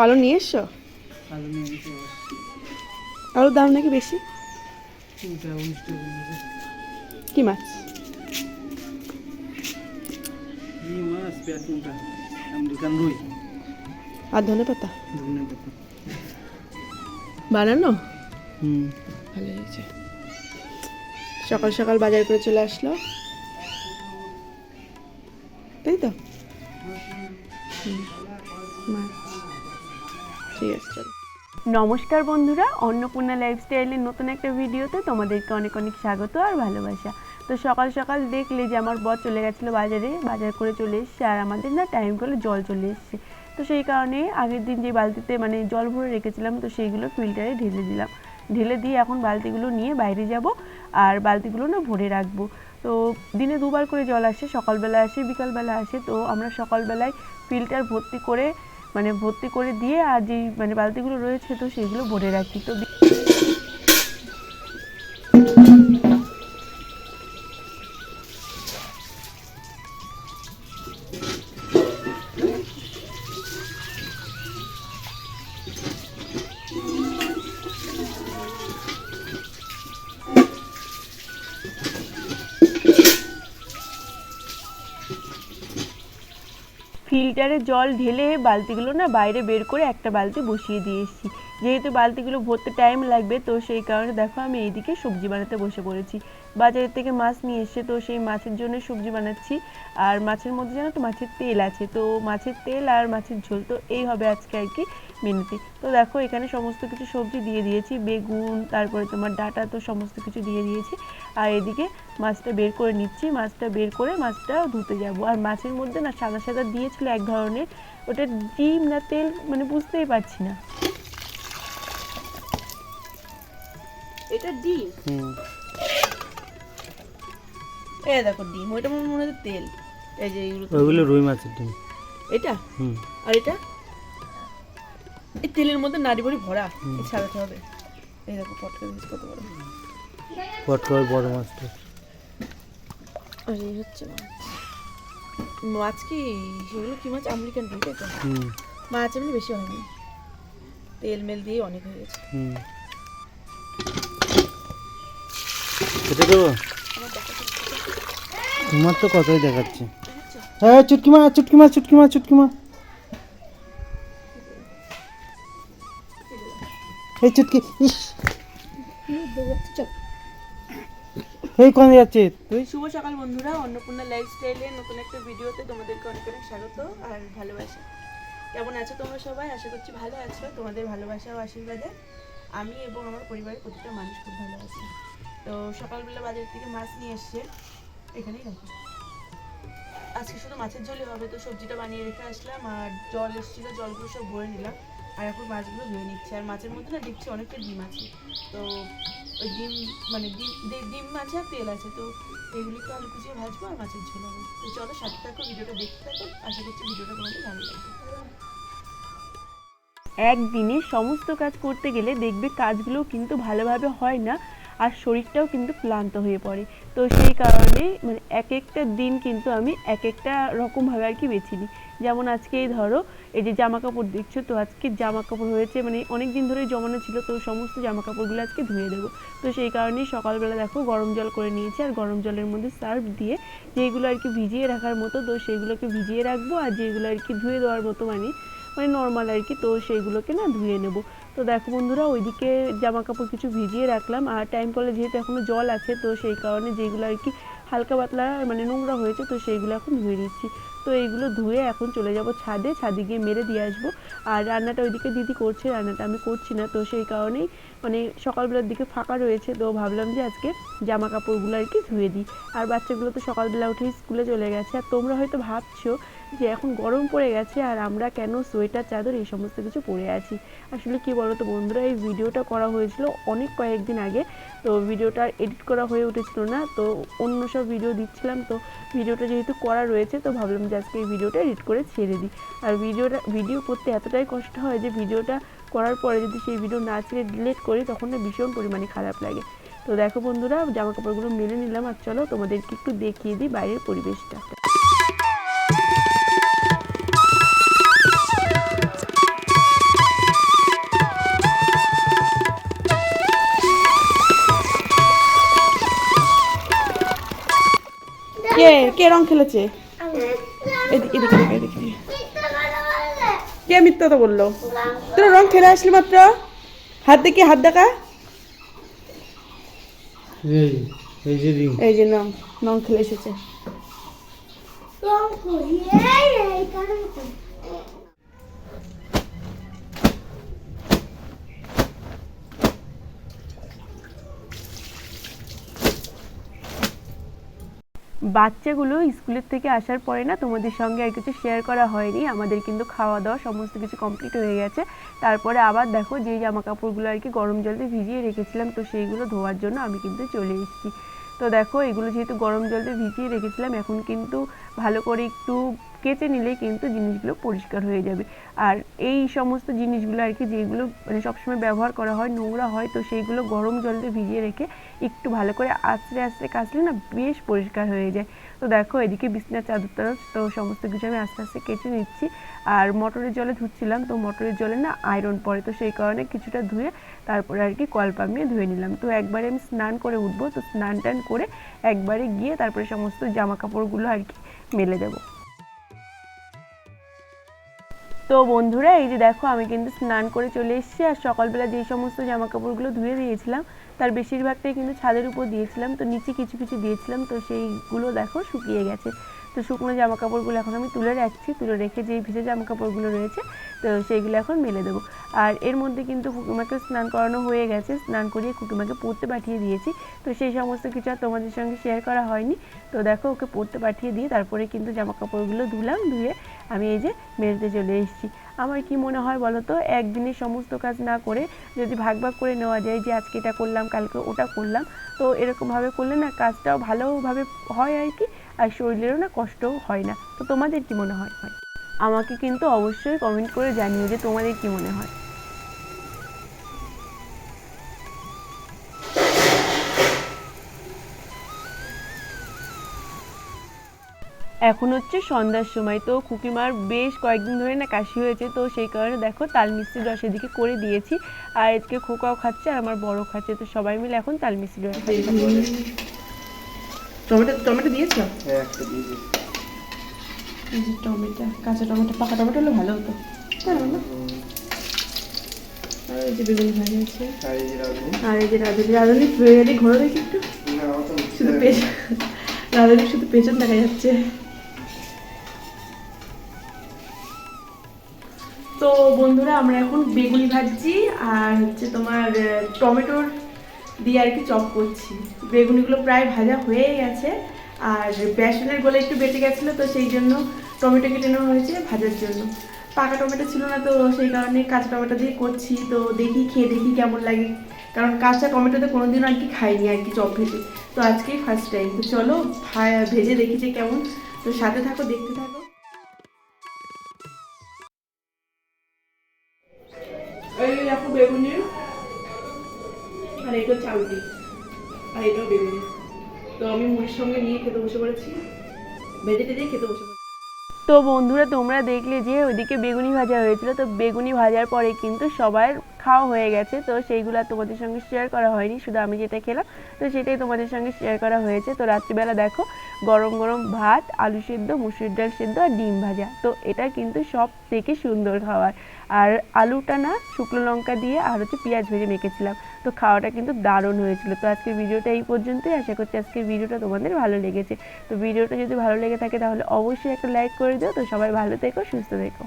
আলু নিয়ে এসছো? আলুর দাম নাকি বেশি? কি মাছ? আর ধনে পাতা? বানানো? হুম। ভালো হয়েছে। সকাল সকাল বাজার করে চলে আসলো। তাই তো? মাছ। আছে নমস্কার বন্ধুরা, অন্নপূর্ণা লাইফস্টাইলের নতুন একটা ভিডিওতে তোমাদেরকে অনেক অনেক স্বাগত আর ভালোবাসা। তো সকাল সকাল দেখলে যে আমার বর চলে গেছিল বাজারে, বাজার করে চলে এসছে আর আমাদের না টাইম করে জল চলে এসছে। তো সেই কারণে আগের দিন যে বালতিতে মানে জল ভরে রেখেছিলাম, তো সেইগুলো ফিল্টারে ঢেলে দিলাম। ঢেলে দিয়ে এখন বালতিগুলো নিয়ে বাইরে যাব আর বালতিগুলো না ভরে রাখব। তো দিনে দুবার করে জল আসে, সকালবেলা আসে, বিকালবেলা আসে। তো আমরা সকালবেলায় ফিল্টার ভর্তি করে মানে ভর্তি করে দিয়ে আর যেই মানে বালতিগুলো রয়েছে তো সেগুলো ভরে রাখি। তো ফিল্টারে জল ঢেলে বালতিগুলো না বাইরে বের করে একটা বালতি বসিয়ে দিয়ে এসেছি। যেহেতু বালতিগুলো ভরতে টাইম লাগবে, তো সেই কারণে দেখো আমি এইদিকে সবজি বানাতে বসে পড়েছি। বাজারের থেকে মাছ নিয়ে এসে তো সেই মাছের জন্য সবজি বানাচ্ছি। আর মাছের মধ্যে জানো তো, মাছের তেল আছে। তো মাছের তেল আর মাছের ঝোল, তো এই হবে আজকে আর কি মেনুতে। তো দেখো এখানে সমস্ত কিছু সবজি দিয়ে দিয়েছি, বেগুন, তারপরে তোমার ডাটা, তো সমস্ত কিছু দিয়ে দিয়েছি। আর এদিকে মাছটা বের করে নিচ্ছি, মাছটা বের করে মাছটা ধুতে যাব। আর মাছের মধ্যে না সাদা সাদা দিয়েছিল এক ধরনের, ওটা ডিম না তেল মানে বুঝতেই পারছি না। এটা ডিম। হুম। এ দেখো ডিম ওইটা মনে হচ্ছে তেল। এই যে এইগুলো ওইগুলো রুই মাছের ডিম। এটা? হুম। আর এটা? এই তেলের মধ্যে নাড়ি বড়ি ভরা এই ছাড়াতে হবে। এই দেখো পটকা দিয়েছি কত বড় পটকা বড় মাছটা। আর এই হচ্ছে মাছ। মাছ কি? সেগুলো কি মাছ? আমেরিকান রুই তাই তো? হুম। মাছ এমনি বেশি হয়নি। তেল মেল দিয়ে অনেক হয়ে গেছে। হুম। খেতে দেবো? তোমার তো কতই দেখাচ্ছে। হ্যাঁ চুটকি মা চুটকি মা চুটকি মা চুটকি মা এই চুটকি ইস। এই কোন যাচ্ছে তুই? শুভ সকাল বন্ধুরা অন্নপূর্ণা লাইফস্টাইলে নতুন একটা ভিডিওতে তোমাদেরকে অনেক অনেক স্বাগত আর ভালোবাসা। কেমন আছো তোমরা সবাই? আশা করছি ভালো আছো। তোমাদের ভালোবাসা ও আশীর্বাদে আমি এবং আমার পরিবারের প্রতিটা মানুষ খুব ভালো আছে। তো সকালবেলা বাজার থেকে মাছ নিয়ে এসছে এখানেই রাখো আজকে শুধু মাছের ঝোলই হবে, তো সবজিটা বানিয়ে রেখে আসলাম আর জল এসেছিল, জলগুলো সব ভরে নিলাম। আর এখন মাছগুলো ধুয়ে নিচ্ছে। আর মাছের মধ্যে না দেখছি অনেকটা ডিম আছে। তো ওই ডিম মানে ডিম ডিম আছে আর তেল আছে, তো এগুলিকে আলু কুচিয়ে ভাজবো আর মাছের ঝোল হবে। তো চলো সাথে থাকো, ভিডিওটা দেখতে থাকো। আশা করছি ভিডিওটা তোমাদের ভালো লাগবে। একদিনে সমস্ত কাজ করতে গেলে দেখবে কাজগুলো কিন্তু ভালোভাবে হয় না। আর শরীরটাও কিন্তু ক্লান্ত হয়ে পড়ে। তো সেই কারণে মানে এক একটা দিন কিন্তু আমি এক একটা রকমভাবে আর কি বেছে নিই। যেমন আজকে ধরো, এই যে জামা কাপড় দেখছ, তো আজকে জামা কাপড় হয়েছে মানে অনেক দিন ধরেই জমানো ছিল, তো সমস্ত জামা কাপড়গুলো আজকে ধুয়ে দেবো। তো সেই কারণেই সকালবেলা দেখো গরম জল করে নিয়েছি, আর গরম জলের মধ্যে সার্ফ দিয়ে যেগুলো আর কি ভিজিয়ে রাখার মতো, তো সেইগুলোকে ভিজিয়ে রাখব, আর যেগুলো আর কি ধুয়ে দেওয়ার মতো মানে মানে নর্মাল আর কি, তো সেইগুলোকে না ধুয়ে নেব। তো দেখো বন্ধুরা, ওইদিকে জামা কাপড় কিছু ভিজিয়ে রাখলাম। আর টাইম কলে যেহেতু এখনও জল আছে, তো সেই কারণে যেগুলো আর কি হালকা পাতলা মানে নোংরা হয়েছে, তো সেইগুলো এখন ধুয়ে নিচ্ছি। তো এইগুলো ধুয়ে এখন চলে যাব ছাদে। ছাদে গিয়ে মেরে দিয়ে আসব। আর রান্নাটা ওইদিকে দিদি করছে, রান্নাটা আমি করছি না। তো সেই কারণেই মানে সকালবেলার দিকে ফাঁকা রয়েছে, তো ভাবলাম যে আজকে জামা কাপড়গুলো আর কি ধুয়ে দিই। আর বাচ্চাগুলো তো সকালবেলা উঠেই স্কুলে চলে গেছে, আর তোমরা হয়তো ভাবছ যে এখন গরম পড়ে গেছে আর আমরা কেন সোয়েটার, চাদর এই সমস্ত কিছু পরে আছি। আসলে কি বলো তো বন্ধুরা, এই ভিডিওটা করা হয়েছিল অনেক কয়েকদিন আগে, তো ভিডিওটা এডিট করা হয়ে উঠেছিল না, তো অন্য সব ভিডিও দিচ্ছিলাম, তো ভিডিওটা যেহেতু করা রয়েছে, তো ভাবলাম যে আজকে এই ভিডিওটা এডিট করে ছেড়ে দিই। আর ভিডিওটা ভিডিও করতে এতটাই কষ্ট হয় যে ভিডিওটা করার পরে যদি সেই ভিডিও না ছেড়ে ডিলিট করি তখন না ভীষণ পরিমাণে খারাপ লাগে। তো দেখো বন্ধুরা জামা কাপড়গুলো মেলে নিলাম আর চলো তোমাদেরকে একটু দেখিয়ে দিই বাইরের পরিবেশটা। কে কে রং খেলেছে? এদিকে এদিকে এদিকে। কে মিথ্যা কথা বলল তোরা রং খেলে আসলি মাত্র হাত দেখি হাত দেখা এই এই যে রং রং খেলে এসেছে বাচ্চাগুলো স্কুলের থেকে আসার পরে না তোমাদের সঙ্গে আর কিছু শেয়ার করা হয়নি। আমাদের কিন্তু খাওয়া দাওয়া সমস্ত কিছু কমপ্লিট হয়ে গেছে। তারপরে আবার দেখো যে জামা কাপড়গুলো আর কি গরম জলে ভিজিয়ে রেখেছিলাম, তো সেইগুলো ধোয়ার জন্য আমি কিন্তু চলে এসেছি। তো দেখো এগুলো যেহেতু গরম জলে ভিজিয়ে রেখেছিলাম, এখন কিন্তু ভালো করে একটু কেচে নিলেই কিন্তু জিনিসগুলো পরিষ্কার হয়ে যাবে। আর এই সমস্ত জিনিসগুলো আর কি, যেগুলো মানে সবসময় ব্যবহার করা হয়, নোংরা হয়, তো সেইগুলো গরম জল ভিজিয়ে রেখে একটু ভালো করে আস্তে আস্তে কাচলে না বেশ পরিষ্কার হয়ে যায়। তো দেখো এদিকে বিছনার চাদরটা তো সমস্ত কিছু আমি আস্তে আস্তে কেচে নিচ্ছি। আর মটরের জলে ধুচ্ছিলাম, তো মটরের জলে না আয়রন পড়ে, তো সেই কারণে কিছুটা ধুয়ে তারপরে আর কি কল পাম্প নিয়ে ধুয়ে নিলাম। তো একবারে আমি স্নান করে উঠবো, তো স্নান টান করে একবারে গিয়ে তারপরে সমস্ত জামা কাপড়গুলো আর কি মেলে দেবো। তো বন্ধুরা, এই যে দেখো, আমি কিন্তু স্নান করে চলে এসেছি আর সকালবেলা যে সমস্ত জামা কাপড়গুলো ধুয়ে দিয়েছিলাম, তার বেশিরভাগটাই কিন্তু ছাদের উপর দিয়েছিলাম, তো নিচে কিছু কিছু দিয়েছিলাম, তো সেইগুলো দেখো শুকিয়ে গেছে। তো শুকনো জামা কাপড়গুলো এখন আমি তুলে রাখছি, তুলে রেখে যেই ভিজে জামা কাপড়গুলো রয়েছে, তো সেইগুলো এখন মেলে দেবো। আর এর মধ্যে কিন্তু কুকুমাকে স্নান করানো হয়ে গেছে, স্নান করিয়ে কুকুমাকে পড়তে পাঠিয়ে দিয়েছি, তো সেই সমস্ত কিছু আর তোমাদের সঙ্গে শেয়ার করা হয়নি। তো দেখো, ওকে পড়তে পাঠিয়ে দিয়ে তারপরে কিন্তু জামা কাপড়গুলো ধুলাম, ধুয়ে আমি এই যে মেলতে চলে এসেছি। আমার কি মনে হয় বলো তো? একদিনে সমস্ত কাজ না করে যদি ভাগ ভাগ করে নেওয়া যায় যে আজকে এটা করলাম, কালকে ওটা করলাম, তো এরকমভাবে করলে না কাজটাও ভালোভাবে হয় আর কি, আর শরীরেরও না কষ্টও হয় না। তো তোমাদের কি মনে হয়? আমাকে কিন্তু অবশ্যই কমেন্ট করে জানিও যে তোমাদের কি মনে হয়। এখন হচ্ছে সন্ধ্যার সময়। তো খুকিমার বেশ কয়েকদিন ধরে না কাশি হয়েছে তো সেই কারণে দেখো তাল মিষ্টির রস এদিকে করে দিয়েছি। আর এদিকে খোকাও খাচ্ছে আর আমার বড় খাচ্ছে তো সবাই মিলে এখন তাল মিষ্টির রস টমেটো টমেটো দিয়েছ? একটা দিয়ে দিই এই যে টমেটো কাঁচা টমেটো পাকা টমেটো হলে ভালো হতো। তাই না? আর এই যে বেগুন ভাজা আছে। আর এই যে রাঁধুনি। আর এই যে রাঁধুনি রাঁধুনি দেখি একটু। শুধু পেছন রাঁধুনি শুধু পেছন দেখা যাচ্ছে তো বন্ধুরা, আমরা এখন বেগুনি ভাজছি আর হচ্ছে তোমার টমেটোর দিয়ে আর কি চপ করছি। বেগুনিগুলো প্রায় ভাজা হয়ে গেছে আর বেসনের গোলে একটু বেঁচে গেছিল, তো সেই জন্য টমেটো কেটে নেওয়া হয়েছে ভাজার জন্য। পাকা টমেটো ছিল না, তো সেই কারণে কাঁচা টমেটো দিয়ে করছি, তো দেখি, খেয়ে দেখি কেমন লাগে। কারণ কাঁচা টমেটোতে কোনোদিনও আর কি খাইনি আর কি চপ ভেজে। তো আজকেই ফার্স্ট টাইম তো চলো ভেজে দেখি যে কেমন। তো সাথে থাকো, দেখতে থাকো। সঙ্গে নিয়ে খেতে বসে পড়েছি। বেঁধে টেঁধে খেতে বসে তো বন্ধুরা, তোমরা দেখলে যে ওইদিকে বেগুনি ভাজা হয়েছিল। তো বেগুনি ভাজার পরে কিন্তু সবার খাওয়া হয়ে গেছে। তো সেইগুলো তোমাদের সঙ্গে শেয়ার করা হয়নি, শুধু আমি যেটা খেলাম। তো সেটাই তোমাদের সঙ্গে শেয়ার করা হয়েছে। তো রাত্রিবেলা দেখো, গরম গরম ভাত, আলু সেদ্ধ, মুসুর ডাল সেদ্ধ আর ডিম ভাজা। তো এটা কিন্তু সব থেকে সুন্দর খাবার। আর আলুটা না শুকনো লঙ্কা দিয়ে আর হচ্ছে পেঁয়াজ ভেজে মেখেছিলাম। তো খাওয়াটা কিন্তু দারুণ হয়েছিল। তো আজকের ভিডিওটা এই পর্যন্তই। আশা করছি আজকের ভিডিওটা তোমাদের ভালো লেগেছে। তো ভিডিওটা যদি ভালো লেগে থাকে তাহলে অবশ্যই একটা লাইক করে দিও। তো সবাই ভালো থেকো, সুস্থ থেকো।